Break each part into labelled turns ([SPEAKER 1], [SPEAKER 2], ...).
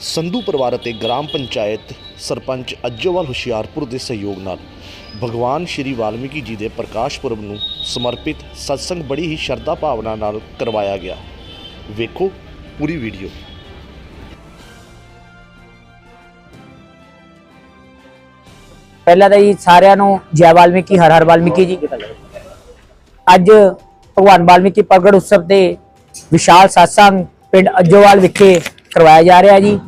[SPEAKER 1] ਸੰਧੂ ਪਰਿਵਾਰ ਅਤੇ ਗ੍ਰਾਮ ਪੰਚਾਇਤ ਸਰਪੰਚ ਅੱਜੋਵਾਲ ਹੁਸ਼ਿਆਰਪੁਰ ਦੇ ਸਹਿਯੋਗ ਨਾਲ ਭਗਵਾਨ ਸ਼੍ਰੀ ਵਾਲਮੀਕੀ ਜੀ ਦੇ ਪ੍ਰਕਾਸ਼ ਪੁਰਬ ਨੂੰ ਸਮਰਪਿਤ ਸਤਸੰਗ ਬੜੀ ਹੀ ਸ਼ਰਧਾ ਭਾਵਨਾ ਨਾਲ ਕਰਵਾਇਆ ਗਿਆ। ਵੇਖੋ ਪੂਰੀ ਵੀਡੀਓ।
[SPEAKER 2] ਪਹਿਲਾਂ ਤਾਂ ਜੀ ਸਾਰਿਆਂ ਨੂੰ ਜੈ ਵਾਲਮੀਕੀ, ਹਰ ਹਰ ਵਾਲਮੀਕੀ ਜੀ। ਅੱਜ ਭਗਵਾਨ ਵਾਲਮੀਕੀ ਪ੍ਰਗਟ ਉਤਸਵ ਦੇ ਵਿਸ਼ਾਲ satsang ਪਿੰਡ ਅੱਜੋਵਾਲ ਵਿਖੇ ਕਰਵਾਇਆ ਜਾ ਰਿਹਾ ਜੀ।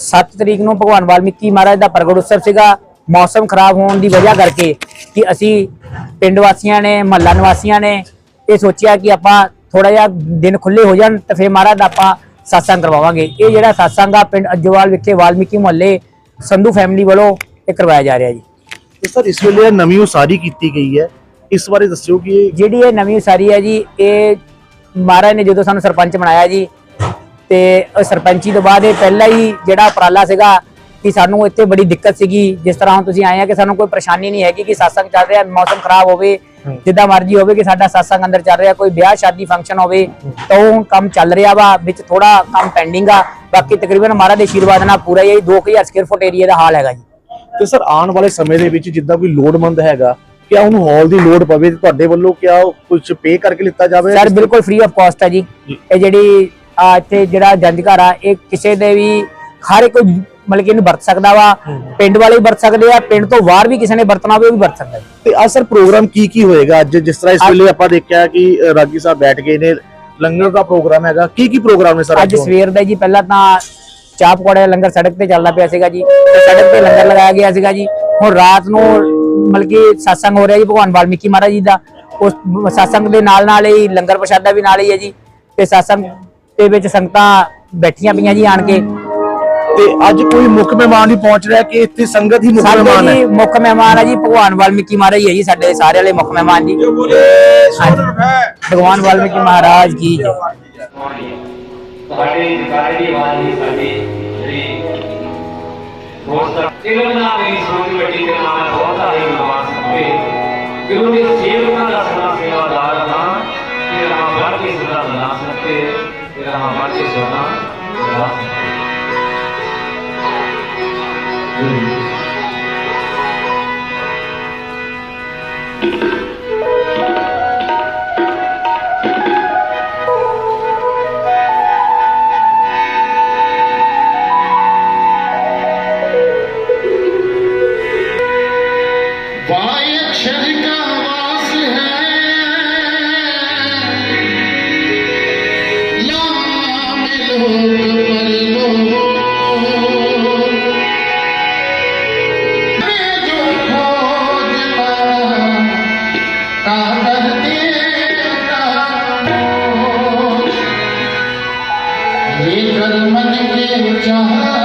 [SPEAKER 2] 7 ਤਰੀਕ ਨੂੰ ਭਗਵਾਨ ਵਾਲਮੀਕੀ ਮਹਾਰਾਜ ਦਾ ਪ੍ਰਗਟ ਉਤਸਵ ਸੀਗਾ। ਮੌਸਮ ਖਰਾਬ ਹੋਣ ਦੀ ਵਜ੍ਹਾ ਕਰਕੇ ਕਿ ਅਸੀਂ ਪਿੰਡ ਵਾਸੀਆਂ ਨੇ ਮਹੱਲਾ ਨਿਵਾਸੀਆਂ ਨੇ ਇਹ ਸੋਚਿਆ ਕਿ ਆਪਾਂ ਥੋੜਾ ਜਿਹਾ ਦਿਨ ਖੁੱਲੇ ਹੋ ਜਾਣ ਤਾਂ ਫਿਰ ਮਹਾਰਾਜ ਦਾ ਆਪਾਂ satsang ਕਰਵਾਵਾਂਗੇ। ਇਹ ਜਿਹੜਾ satsang ਆ ਪਿੰਡ ਅੱਜੋਵਾਲ ਵਿਖੇ ਵਾਲਮੀਕੀ ਮੁਹੱਲੇ ਸੰਧੂ ਫੈਮਿਲੀ ਵੱਲੋਂ ਇਹ ਕਰਵਾਇਆ ਜਾ ਰਿਹਾ ਜੀ।
[SPEAKER 1] ਸਰ ਇਸ ਵੇਲੇ ਨਵੀਂ ਉਸਾਰੀ ਕੀਤੀ ਗਈ ਹੈ। ਇਸ ਬਾਰੇ ਦੱਸਿਓ ਕਿ
[SPEAKER 2] ਜਿਹੜੀ ਇਹ ਨਵੀਂ ਉਸਾਰੀ ਹੈ ਜੀ ਇਹ ਮਹਾਰਾਜ ਨੇ ਜਦੋਂ ਸਾਨੂੰ ਸਰਪੰਚ ਬਣਾਇਆ ਜੀ ਤੇ ਸਰਪੰਚੀ ਤੋਂ ਬਾਅਦ ਇਹ ਪਹਿਲਾ ਹੀ ਜਿਹੜਾ ਉਪਰਾਲਾ ਸੀਗਾ ਕਿ ਸਾਨੂੰ ਇੱਥੇ ਬੜੀ ਦਿੱਕਤ ਸੀਗੀ। ਜਿਸ ਤਰ੍ਹਾਂ ਹੁਣ ਤੁਸੀਂ ਆਏ ਆ ਕਿ ਸਾਨੂੰ ਕੋਈ ਪਰੇਸ਼ਾਨੀ ਨਹੀਂ ਹੈਗੀ ਕਿ satsang ਚੱਲ ਰਿਹਾ ਮੌਸਮ ਖਰਾਬ ਹੋਵੇ ਜਿੱਦਾਂ ਮਰਜ਼ੀ ਹੋਵੇ ਕਿ ਸਾਡਾ satsang ਅੰਦਰ ਚੱਲ ਰਿਹਾ ਕੋਈ ਵਿਆਹ ਸ਼ਾਦੀ ਫੰਕਸ਼ਨ ਹੋਵੇ ਤਾਂ ਉਹ ਕੰਮ ਚੱਲ ਰਿਹਾ ਵਾ ਵਿੱਚ ਥੋੜਾ ਕੰਮ ਪੈਂਡਿੰਗ ਆ। ਬਾਕੀ ਤਕਰੀਬਨ ਮਹਾਰਾਜ ਦੇ ਆਸ਼ੀਰਵਾਦ ਨਾਲ ਪੂਰਾ ਹੀ 2000 ਸਕੁਅਰ ਫੁੱਟ ਏਰੀਆ ਦਾ ਹਾਲ ਹੈਗਾ ਜੀ।
[SPEAKER 1] ਤੇ ਸਰ ਆਉਣ ਵਾਲੇ ਸਮੇਂ ਦੇ ਵਿੱਚ ਜਿੱਦਾਂ ਕੋਈ ਲੋੜਮੰਦ ਹੈਗਾ ਕਿਆ ਉਹਨੂੰ ਹਾਲ ਦੀ ਲੋੜ ਪਵੇ ਤੁਹਾਡੇ ਵੱਲੋਂ ਕਿਆ ਕੁਝ ਪੇ ਕਰਕੇ ਲਿੱਤਾ ਜਾਵੇ
[SPEAKER 2] ਸਰ ਬਿਲਕੁਲ ਫ੍ਰੀ ਆਫ ਕਾਸਟ ਹੈ ਜੀ। ਇਹ ਜਿਹੜੀ ਇੱਥੇ ਜਿਹੜਾ ਜੰਜ ਘਰ ਆ ਇਹ ਕਿਸੇ ਦੇ ਵੀ ਹਰ ਇੱਕ ਮਤਲਬ ਕਿ ਇਹਨੂੰ ਵਰਤ ਸਕਦਾ ਵਾ। ਪਿੰਡ ਵਾਲੇ ਵੀ ਵਰਤ ਸਕਦੇ ਆ ਪਿੰਡ ਤੋਂ ਬਾਹਰ ਵੀ ਕਿਸੇ ਨੇ ਵਰਤਣਾ ਹੋਵੇ ਉਹ ਵੀ ਵਰਤ ਸਕਦਾ
[SPEAKER 1] ਤੇ ਆ ਸਰ ਪ੍ਰੋਗਰਾਮ ਕੀ ਕੀ ਹੋਏਗਾ? ਅੱਜ ਜਿਸ ਤਰ੍ਹਾਂ ਇਸ ਵੇਲੇ ਆਪਾਂ ਦੇਖਿਆ ਕਿ ਰਾਗੀ ਸਾਹਿਬ ਬੈਠ ਗਏ ਨੇ। ਲੰਗਰ ਦਾ ਪ੍ਰੋਗਰਾਮ ਹੈਗਾ। ਕੀ ਕੀ ਪ੍ਰੋਗਰਾਮ ਨੇ ਸਰ
[SPEAKER 2] ਅੱਜ ਸਵੇਰ ਦਾ ਜੀ ਪਹਿਲਾਂ ਤਾਂ ਚਾਹ ਪਕੌੜੇ ਲੰਗਰ ਸੜਕ ਤੇ ਚੱਲਦਾ ਪਿਆ ਸੀਗਾ ਜੀ। ਤੇ ਸੜਕ ਤੇ ਲੰਗਰ ਲਗਾਇਆ ਗਿਆ ਸੀਗਾ ਜੀ। ਹੁਣ ਰਾਤ ਨੂੰ ਮਤਲਬ ਕਿ satsang ਹੋ ਰਿਹਾ ਜੀ ਭਗਵਾਨ ਵਾਲਮੀਕੀ ਮਹਾਰਾਜ ਜੀ ਦਾ। ਉਸ satsang ਦੇ ਨਾਲ ਨਾਲ ਹੀ ਲੰਗਰ ਪ੍ਰਸ਼ਾਦਾ ਵੀ ਨਾਲ ਹੀ ਹੈ ਜੀ। ਤੇ satsang ਦੇ ਵਿੱਚ ਸੰਗਤਾਂ ਬੈਠੀਆਂ ਪਈਆਂ ਜੀ ਆਣ ਕੇ।
[SPEAKER 1] ਤੇ ਅੱਜ ਕੋਈ ਮੁੱਖ ਮਹਿਮਾਨ ਹੀ ਪਹੁੰਚ ਰਿਹਾ ਕਿ ਇੱਥੇ ਸੰਗਤ ਹੀ ਮੁੱਖ ਮਹਿਮਾਨ
[SPEAKER 2] ਜੀ
[SPEAKER 1] ਹੈ?
[SPEAKER 2] ਮੁੱਖ ਮਹਿਮਾਨ ਹੈ ਜੀ ਭਗਵਾਨ ਵਾਲਮੀਕੀ ਮਹਾਰਾਜ ਹੀ ਹੈ ਜੀ ਸਾਡੇ ਸਾਰੇ ਵਾਲੇ ਮੁੱਖ ਮਹਿਮਾਨ ਜੀ। ਭਗਵਾਨ ਵਾਲਮੀਕੀ ਮਹਾਰਾਜ ਕੀ ਜੈ।
[SPEAKER 3] ਸਾਡੇ ਜਕਾਰੇ ਦੀ ਆਵਾਜ਼ ਹੀ ਸਾਡੀ ਜਿਹੜੀ ਬਹੁਤ ਸਾਰਾ ਦਿਲ ਬਣਾ ਮੇਰੀ ਸੋਚ ਵੱਡੀ ਤੇ ਨਾਮ
[SPEAKER 4] वाय अक्षर का लेकर मन के चाहिए